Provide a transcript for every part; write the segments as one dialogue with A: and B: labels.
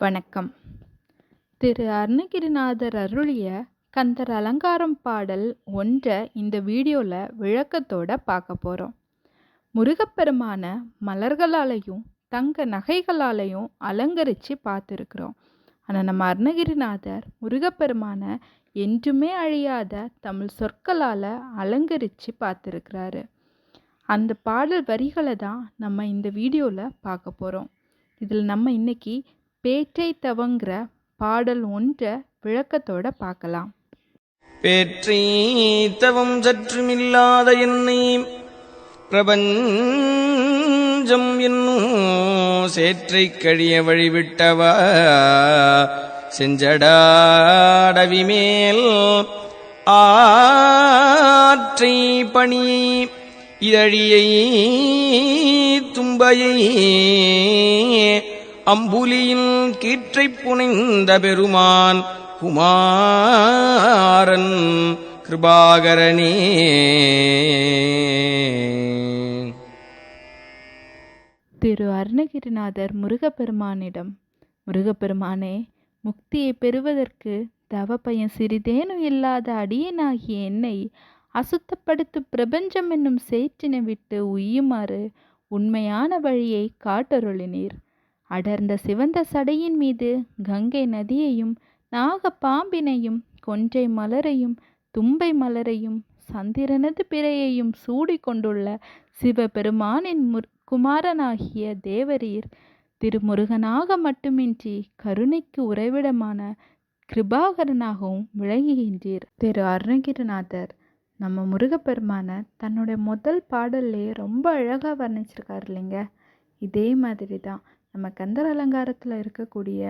A: வணக்கம். திரு அருணகிரிநாதர் அருளிய கந்தர் அலங்காரம் பாடல் ஒன்றை இந்த வீடியோவில் விளக்கத்தோட பார்க்க போகிறோம் முருகப்பெருமான மலர்களாலையும் தங்க நகைகளாலையும் அலங்கரித்து பார்த்துருக்குறோம். ஆனால் நம்ம அருணகிரிநாதர் முருகப்பெருமான என்றுமே அழியாத தமிழ் சொற்களால் அலங்கரித்து பார்த்துருக்கிறாரு. அந்த பாடல் வரிகளை தான் நம்ம இந்த வீடியோவில் பார்க்க போகிறோம் இதில் நம்ம இன்னைக்கு பேற்றை தவங்கிற பாடல் ஒன்றை விளக்கத்தோட பார்க்கலாம்.
B: பேற்றை தவம் சற்றுமில்லாத என்னை பிரபஞ்சம் என்னும் சேற்றை கழிய வழிவிட்டவா? செஞ்சடாடவி மேல் ஆற்றை பணி இதழியை தும்பையை அம்புலியின் கீற்றைப் புனைந்த பெருமான் குமாரன் கிருபாகரனே.
A: திரு அருணகிரிநாதர் முருகப்பெருமானிடம் முருகப்பெருமானே முக்தியை பெறுவதற்கு தவ தவப்பயன் சிறிதேனும் இல்லாத அடியனாகிய என்னை அசுத்தப்படுத்து பிரபஞ்சம் என்னும் சேற்றினை விட்டு உய்யுமாறு உண்மையான வழியை காட்டருளினீர். அடர்ந்த சிவந்த சடையின் மீது கங்கை நதியையும் நாக பாம்பினையும் கொன்றை மலரையும் தும்பை மலரையும் சந்திரனது பிறையையும் சூடிக்கொண்டுள்ள சிவபெருமானின் முர் குமாரனாகிய தேவரீர் திருமுருகனாக மட்டுமின்றி கருணைக்கு உறைவிடமான கிருபாகரனாகவும் விளங்குகின்றீர். திரு. அருணகிரிநாதர் நம்ம முருகப்பெருமான தன்னுடைய முதல் பாடல்லே ரொம்ப அழகாக வர்ணிச்சிருக்காரு இல்லைங்க? இதே மாதிரி தான் நம்ம கந்தர் அலங்காரத்தில் இருக்கக்கூடிய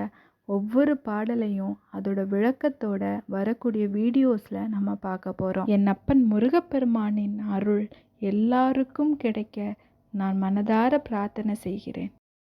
A: ஒவ்வொரு பாடலையும் அதோட விளக்கத்தோட வரக்கூடிய வீடியோஸில் நம்ம பார்க்க போகிறோம் என் அப்பன் முருகப்பெருமானின் அருள் எல்லாருக்கும் கிடைக்க நான் மனதார பிரார்த்தனை செய்கிறேன்.